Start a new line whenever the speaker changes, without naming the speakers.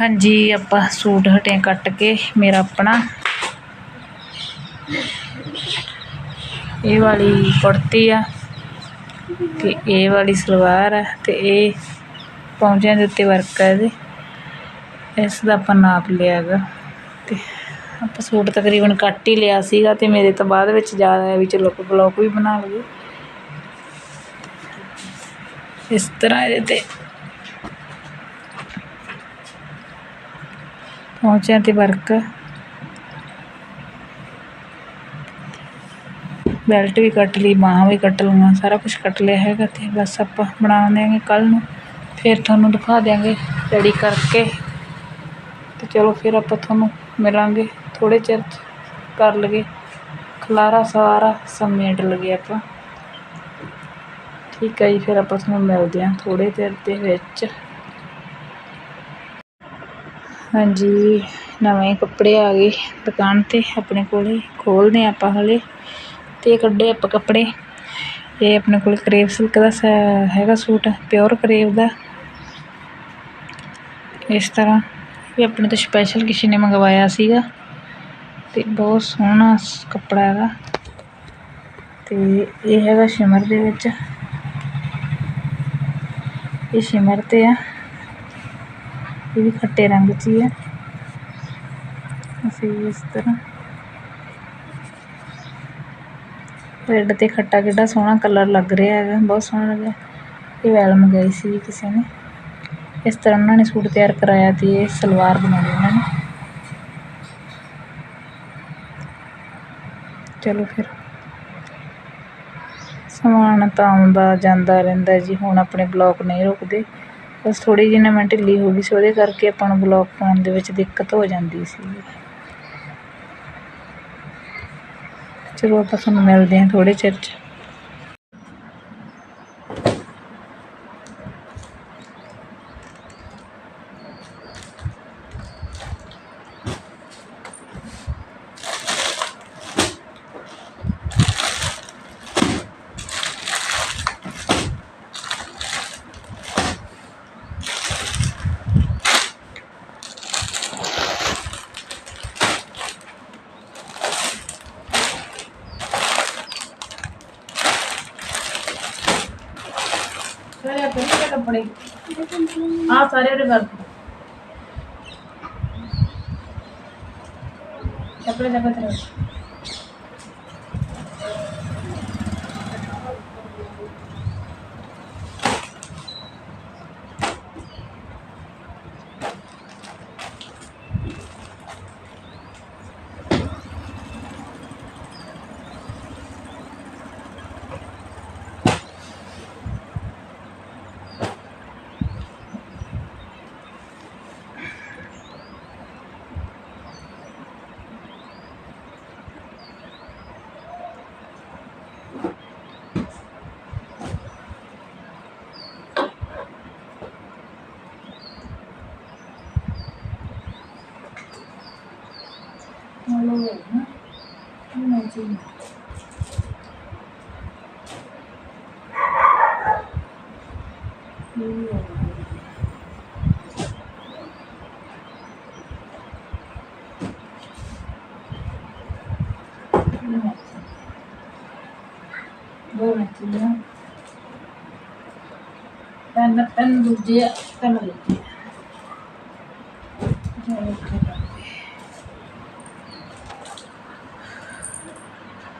ਹਾਂਜੀ, ਆਪਾਂ ਸੂਟ ਹਟੇ ਕੱਟ ਕੇ, ਮੇਰਾ ਆਪਣਾ। ਇਹ ਵਾਲੀ ਕੁੜਤੀ ਆ ਤੇ ਇਹ ਵਾਲੀ ਸਲਵਾਰ ਆ ਤੇ ਇਹ ਪੌਂਚਿਆਂ ਦੇ ਉੱਤੇ ਵਰਕ ਆ ਇਹਦੇ। ਇਸ ਦਾ ਆਪਾਂ ਨਾਪ ਲਿਆ ਗਾ ਤੇ ਆਪਾਂ ਸੂਟ ਤਕਰੀਬਨ ਕੱਟ ਹੀ ਲਿਆ ਸੀਗਾ ਤੇ ਮੇਰੇ ਤੋਂ ਬਾਅਦ ਵਿੱਚ ਜ਼ਿਆਦਾ ਵੀ ਚਲੋ ਆਪਾਂ ਬਲੌਕ ਵੀ ਬਣਾ ਲਈਏ। ਇਸ ਤਰ੍ਹਾਂ ਇਹਦੇ ਤੇ ਪੌਂਚਿਆਂ ਤੇ ਵਰਕ। ਬੈਲਟ ਵੀ ਕੱਟ ਲਈ, ਬਾਹਾਂ ਵੀ ਕੱਟ ਲਈਆਂ, ਸਾਰਾ ਕੁਝ ਕੱਟ ਲਿਆ ਹੈਗਾ ਅਤੇ ਬਸ ਆਪਾਂ ਬਣਾ ਦਿਆਂਗੇ ਕੱਲ੍ਹ ਨੂੰ। ਫਿਰ ਤੁਹਾਨੂੰ ਦਿਖਾ ਦਿਆਂਗੇ ਰੈਡੀ ਕਰਕੇ। ਅਤੇ ਚਲੋ ਫਿਰ ਆਪਾਂ ਤੁਹਾਨੂੰ ਮਿਲਾਂਗੇ, ਥੋੜ੍ਹੇ ਚਿਰ 'ਚ ਕਰ ਲਗੇ ਖਲਾਰਾ ਸਾਰਾ ਸਮੇਟ ਲਗੇ ਆਪਾਂ। ਠੀਕ ਹੈ ਜੀ, ਫਿਰ ਆਪਾਂ ਤੁਹਾਨੂੰ ਮਿਲਦੇ ਹਾਂ ਥੋੜ੍ਹੇ ਚਿਰ ਦੇ ਵਿੱਚ। ਹਾਂਜੀ, ਨਵੇਂ ਕੱਪੜੇ ਆ ਗਏ ਦੁਕਾਨ ਤੇ, ਆਪਣੇ ਕੋਲ, ਖੋਲਦੇ ਹਾਂ ਆਪਾਂ ਹਲੇ। ਤੇ ਕੱਢੇ ਆਪਾਂ ਕੱਪੜੇ। ਇਹ ਆਪਣੇ ਕੋਲ ਕਰੇਬ ਸਿਲਕ ਦਾ ਸ- ਹੈਗਾ ਸੂਟ, ਪਿਓਰ ਕਰੇਬ ਦਾ। ਇਸ ਤਰ੍ਹਾਂ, ਇਹ ਆਪਣੇ ਤੋਂ ਸਪੈਸ਼ਲ ਕਿਸੇ ਨੇ ਮੰਗਵਾਇਆ ਸੀਗਾ। ਅਤੇ ਬਹੁਤ ਸੋਹਣਾ ਕੱਪੜਾ ਹੈਗਾ। ਅਤੇ ਇਹ ਹੈਗਾ ਸ਼ਿਮਰ ਦੇ ਵਿੱਚ। ਇਹ ਸ਼ਿਮਰ ਤੇ ਆ। ਇਹ ਵੀ ਖੱਟੇ ਰੰਗ 'ਚ ਹੀ ਆ ਅਸੀਂ ਇਸ ਤਰ੍ਹਾਂ ਰੈੱਡ ਤੇ ਖੱਟਾ ਕਿੱਡਾ ਸੋਹਣਾ ਕਲਰ ਲੱਗ ਰਿਹਾ ਹੈਗਾ, ਬਹੁਤ ਸੋਹਣਾ ਲੱਗਿਆ। ਇਹ ਵੈਲ ਮੰਗਾਈ ਸੀ ਕਿਸੇ ਨੇ। ਇਸ ਤਰ੍ਹਾਂ ਉਹਨਾਂ ਨੇ ਸੂਟ ਤਿਆਰ ਕਰਾਇਆ ਤੇ ਇਹ ਸਲਵਾਰ ਬਣਾਈ ਉਹਨਾਂ ਨੇ। ਚਲੋ ਫਿਰ। ਸਮਾਨ ਤਾਂ ਆਉਂਦਾ ਜਾਂਦਾ ਰਹਿੰਦਾ ਜੀ, ਹੁਣ ਆਪਣੇ ਬਲੌਕ ਨਹੀਂ ਰੁਕਦੇ। ਬਸ ਥੋੜ੍ਹੀ ਜਿਹੀ ਨਾ ਮੈਂ ਢਿੱਲੀ ਹੋ ਗਈ ਸੀ, ਉਹਦੇ ਕਰਕੇ ਆਪਾਂ ਨੂੰ ਬਲੌਕ ਪਾਉਣ ਦੇ ਵਿੱਚ ਦਿੱਕਤ ਹੋ ਜਾਂਦੀ ਸੀ। ਚਲੋ ਆਪਾਂ ਤੁਹਾਨੂੰ ਮਿਲਦੇ ਹਾਂ ਥੋੜ੍ਹੇ ਚਿਰ 'ਚ। ਸਾਰੇ ਆਪਣੇ ਕਿਹੜੇ ਕੱਪੜੇ ਆ ਸਾਰੇ ਉਹਦੇ ਵਰਕ ਕੱਪੜੇ ਜਗ੍ਹਾ ਤੇ ਰੱਖ ਹਲੋ ਨਾ ਨਾ ਜੀ ਦੋ ਮਿੰਟ ਨਾ ਪੈਨ ਪੈਨ ਦੂਜੇ ਪੈਨ ਲੈ ਕੇ ਚਲੋ